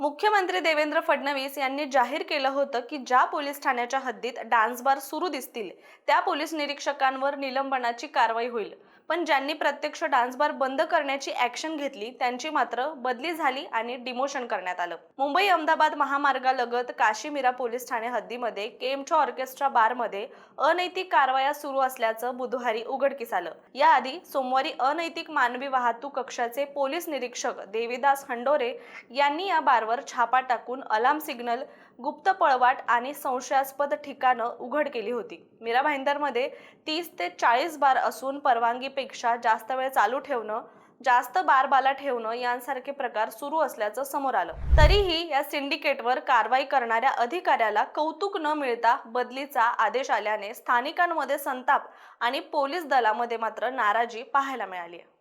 मुख्यमंत्री देवेंद्र फडणवीस यांनी जाहीर केलं होतं की ज्या पोलीस ठाण्याच्या हद्दीत डान्स बार सुरू दिसतील त्या पोलीस निरीक्षकांवर निलंबनाची कारवाई होईल. पण ज्यांनी प्रत्यक्ष डान्स बार बंद करण्याची ऍक्शन घेतली त्यांची मात्र बदली झाली आणि डिमोशन करण्यात आलं. मुंबई अहमदाबाद महामार्गालगत काशीमीरा पोलीस ठाणे हद्दीमध्ये केमच्या ऑर्केस्ट्रा बारमध्ये अनैतिक कारवाया सुरू असल्याचं बुधवारी उघडकीस आलं. याआधी सोमवारी अनैतिक मानवी वाहतूक कक्षाचे पोलीस निरीक्षक देवीदास हंडोरे यांनी या बारवर छापा टाकून अलार्म सिग्नल गुप्त पळवाट आणि संशयास्पद ठिकाणं उघड केली होती. मीरा भाईंदरमध्ये तीस ते चाळीस बार असून परवानगी पेक्षा जास्त वेळ चालू ठेवणं जास्त बारबाला ठेवणं यांसारखे प्रकार सुरू असल्याचं समोर आलं. तरीही या सिंडिकेटवर कारवाई करणाऱ्या अधिकाऱ्याला कौतुक न मिळता बदलीचा आदेश आल्याने स्थानिकांमध्ये संताप आणि पोलीस दलामध्ये मात्र नाराजी पाहायला मिळाली आहे.